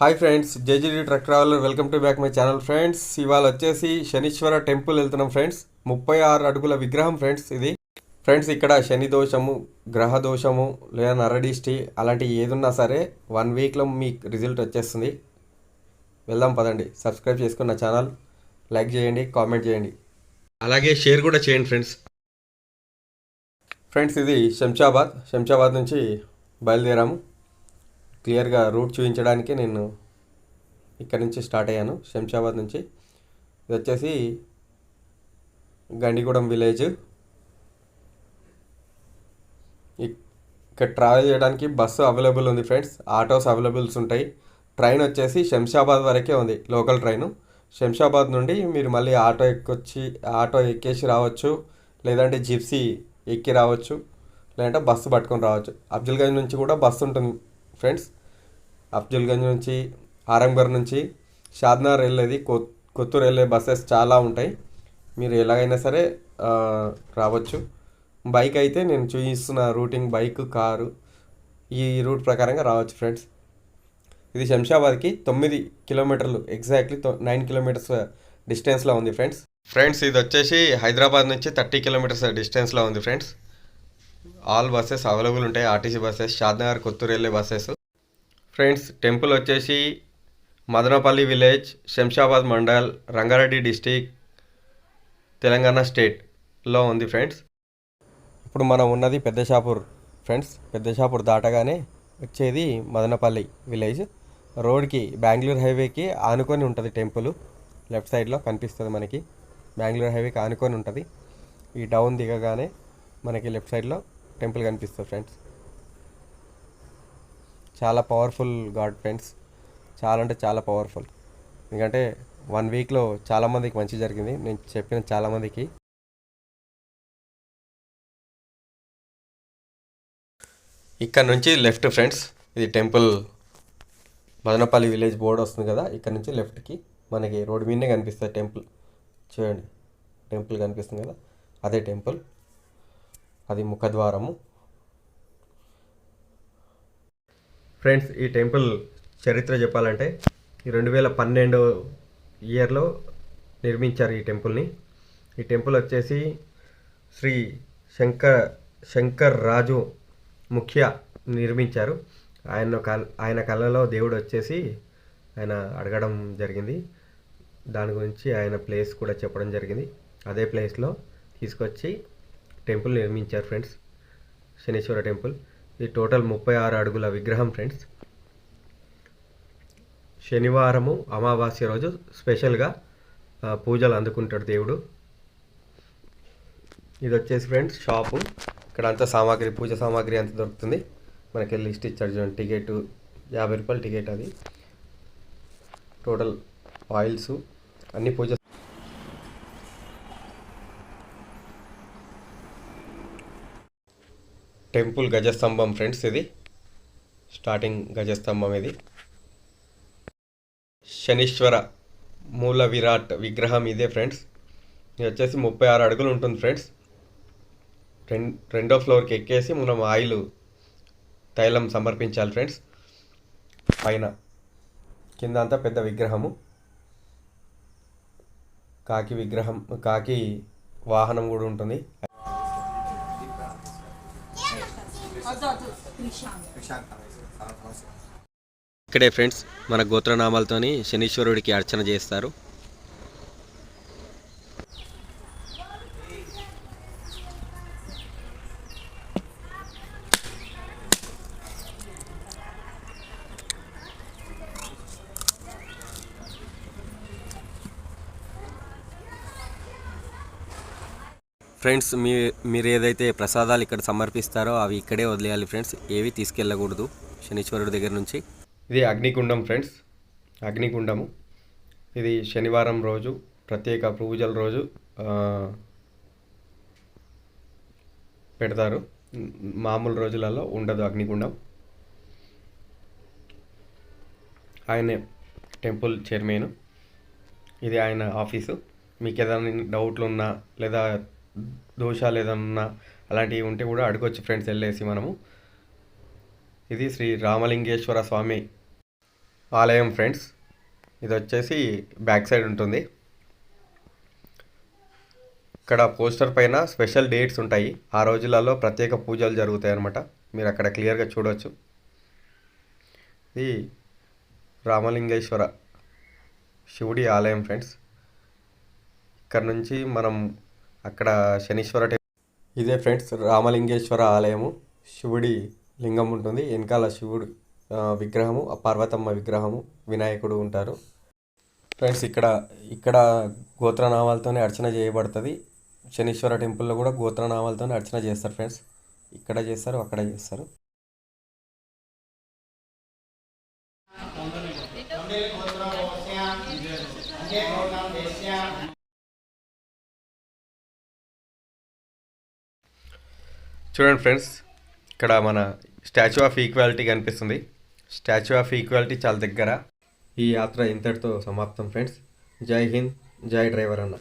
Hi friends JGD truck traveller welcome to back my channel friends. ఇవాళ వచ్చేసి Shanishwara temple వెళ్తున్నాం friends. ముప్పై ఆరు అడుగుల విగ్రహం ఫ్రెండ్స్ ఇది. ఫ్రెండ్స్ ఇక్కడ శని దోషము గ్రహ దోషము లేదా నరడిష్టి అలాంటి ఏదున్నా సరే వన్ వీక్లో మీకు రిజల్ట్ వచ్చేస్తుంది. వెళ్దాం పదండి. సబ్స్క్రైబ్ చేసుకున్న ఛానల్ లైక్ చేయండి కామెంట్ చేయండి. అలాగే షేర్ కూడా చేయండి ఫ్రెండ్స్. ఫ్రెండ్స్ ఇది శంషాబాద్. శంషాబాద్ నుంచి బయలుదేరాము. క్లియర్గా రూట్ చూపించడానికి నేను ఇక్కడ నుంచి స్టార్ట్ అయ్యాను శంషాబాద్ నుంచి. ఇది వచ్చేసి గండిగూడెం విలేజ్. ఇక్కడ ట్రావెల్ చేయడానికి బస్సు అవైలబుల్ ఉంది ఫ్రెండ్స్ ఆటోస్ అవైలబుల్స్ ఉంటాయి. ట్రైన్ వచ్చేసి శంషాబాద్ వరకే ఉంది లోకల్ ట్రైను. శంషాబాద్ నుండి మీరు మళ్ళీ ఆటో ఎక్కొచ్చి ఆటో ఎక్కేసి రావచ్చు లేదంటే జిప్సీ ఎక్కి రావచ్చు లేదంటే బస్సు పట్టుకొని రావచ్చు. అఫ్జల్గంజ్ నుంచి కూడా బస్సు ఉంటుంది ఫ్రెండ్స్. అఫ్జల్గంజ్ నుంచి ఆరంగర్ నుంచి షాద్నగర్ వెళ్ళేది. కొ కొత్తూరు వెళ్ళే బస్సెస్ చాలా ఉంటాయి. మీరు ఎలాగైనా సరే రావచ్చు. బైక్ అయితే నేను చూపిస్తున్న రూటింగ్ బైక్ కారు ఈ రూట్ ప్రకారంగా రావచ్చు ఫ్రెండ్స్. ఇది శంషాబాద్కి తొమ్మిది కిలోమీటర్లు ఎగ్జాక్ట్లీ నైన్ కిలోమీటర్స్ డిస్టెన్స్లో ఉంది ఫ్రెండ్స్. ఫ్రెండ్స్ ఇది వచ్చేసి హైదరాబాద్ నుంచి థర్టీ కిలోమీటర్స్ డిస్టెన్స్లో ఉంది ఫ్రెండ్స్. ఆల్ బస్సెస్ అవైలబుల్ ఉంటాయి. ఆర్టీసీ బస్సెస్ షాద్నగర్ కొత్తూరు వెళ్ళే బస్సెస్. ఫ్రెండ్స్ టెంపుల్ వచ్చేసి మదనపల్లి విలేజ్ శంషాబాద్ మండల్ రంగారెడ్డి డిస్టిక్ తెలంగాణ స్టేట్లో ఉంది ఫ్రెండ్స్. ఇప్పుడు మనం ఉన్నది పెద్దషాపూర్ ఫ్రెండ్స్. పెద్దషాపూర్ దాటగానే వచ్చేది మదనపల్లి విలేజ్. రోడ్కి బెంగళూరు హైవేకి ఆనుకొని ఉంటుంది టెంపుల్. లెఫ్ట్ సైడ్లో కనిపిస్తుంది మనకి. బెంగళూరు హైవేకి ఆనుకొని ఉంటుంది. ఈ డౌన్ దిగగానే మనకి లెఫ్ట్ సైడ్లో టెంపుల్ కనిపిస్తుంది ఫ్రెండ్స్. చాలా పవర్ఫుల్ గాడ్ ఫ్రెండ్స్. చాలా అంటే చాలా పవర్ఫుల్ ఎందుకంటే వన్ వీక్లో చాలామందికి మంచి జరిగింది. నేను చెప్పిన చాలామందికి ఇక్కడ నుంచి లెఫ్ట్ ఫ్రెండ్స్ ఇది టెంపుల్ మదనపల్లి విలేజ్ బోర్డు వస్తుంది కదా ఇక్కడ నుంచి లెఫ్ట్కి మనకి రోడ్డు మీదనే కనిపిస్తుంది టెంపుల్. చూడండి టెంపుల్ కనిపిస్తుంది కదా అదే టెంపుల్. అది ముఖద్వారము. ఫ్రెండ్స్ ఈ టెంపుల్ చరిత్ర చెప్పాలంటే ఈ రెండు వేల పన్నెండు ఇయర్లో నిర్మించారు ఈ టెంపుల్ని. ఈ టెంపుల్ వచ్చేసి శ్రీ శంకర్ శంకర్ రాజు ముఖ్య నిర్మించారు. ఆయన కల్ ఆయన కళలో దేవుడు వచ్చేసి ఆయన అడగడం జరిగింది. దాని గురించి ఆయన ప్లేస్ కూడా చెప్పడం జరిగింది. అదే ప్లేస్లో తీసుకొచ్చి టెంపుల్ నిర్మించారు ఫ్రెండ్స్. శనీశ్వర టెంపుల్. ఇది టోటల్ ముప్పై ఆరు అడుగుల విగ్రహం ఫ్రెండ్స్. శనివారము అమావాస్య రోజు స్పెషల్గా పూజలు అందుకుంటాడు దేవుడు. ఇది వచ్చేసి ఫ్రెండ్స్ షాపు. ఇక్కడ అంతా సామాగ్రి పూజ సామాగ్రి అంతా దొరుకుతుంది. మనకి లిస్ట్ ఇచ్చాడు చూడండి టికెట్ యాభై రూపాయలు టికెట్ అది. టోటల్ ఆయిల్స్ అన్ని పూజ టెంపుల్ గజస్తంభం ఫ్రెండ్స్ ఇది. స్టార్టింగ్ గజస్తంభం ఇది. శనీశ్వర మూల విరాట్ విగ్రహం ఇదే ఫ్రెండ్స్. ఇది వచ్చేసి ముప్పై ఆరు అడుగులు ఉంటుంది ఫ్రెండ్స్. రెండు రెండో ఫ్లోర్కి ఎక్కేసి మనం ఆయిల్ తైలం సమర్పించాలి ఫ్రెండ్స్. పైన. కింద అంతా పెద్ద విగ్రహము. కాకి విగ్రహం కాకి వాహనం కూడా ఉంటుంది. ఇక్కడే ఫ్రెండ్స్ మన గోత్రనామాలతోని శనీశ్వరుడికి అర్చన చేస్తారు. ఫ్రెండ్స్ మీ మీరు ఏదైతే ప్రసాదాలు ఇక్కడ సమర్పిస్తారో అవి ఇక్కడే వదిలేయాలి ఫ్రెండ్స్. ఏవి తీసుకెళ్ళకూడదు శనీశ్వరుడి దగ్గర నుంచి. ఇది అగ్నికుండం ఫ్రెండ్స్. అగ్నికుండము. ఇది శనివారం రోజు ప్రత్యేక పూజల రోజు పెడతారు. మామూలు రోజులలో ఉండదు అగ్నికుండం. ఆయనే టెంపుల్ చైర్మన్. ఇది ఆయన ఆఫీసు. మీకు ఏదైనా డౌట్లు ఉన్నా లేదా దోషాలు ఏదైనా అలాంటివి ఉంటే కూడా అడగొచ్చు ఫ్రెండ్స్ వెళ్ళేసి మనము ఇది శ్రీ రామలింగేశ్వర స్వామి ఆలయం ఫ్రెండ్స్ ఇది వచ్చేసి బ్యాక్ సైడ్ ఉంటుంది. ఇక్కడ పోస్టర్ పైన స్పెషల్ డేట్స్ ఉంటాయి. ఆ రోజులలో ప్రత్యేక పూజలు జరుగుతాయి అన్నమాట. మీరు అక్కడ క్లియర్గా చూడవచ్చు ఇది రామలింగేశ్వర శివుడి ఆలయం ఫ్రెండ్స్ ఇక్కడ నుంచి మనం అక్కడ శనీశ్వర టెంపుల్ ఇదే ఫ్రెండ్స్ రామలింగేశ్వర ఆలయము. శివుడి లింగం ఉంటుంది. వెనకాల శివుడు విగ్రహము ఆ పార్వతమ్మ విగ్రహము వినాయకుడు ఉంటారు. ఫ్రెండ్స్ ఇక్కడ ఇక్కడ గోత్రనామాలతోనే అర్చన చేయబడుతుంది. శనీశ్వర టెంపుల్లో కూడా గోత్రనామాలతోనే అర్చన చేస్తారు ఫ్రెండ్స్. ఇక్కడ చేస్తారు అక్కడ చేస్తారు. చూడండి ఫ్రెండ్స్ ఇక్కడ మన స్టాచ్యూ ఆఫ్ ఈక్వాలిటీ కనిపిస్తుంది. స్టాచ్యూ ఆఫ్ ఈక్వాలిటీ చాలా దగ్గర. ఈ యాత్ర ఇంతటితో సమాప్తం ఫ్రెండ్స్. జై హింద్ జై డ్రైవర్ అన్న.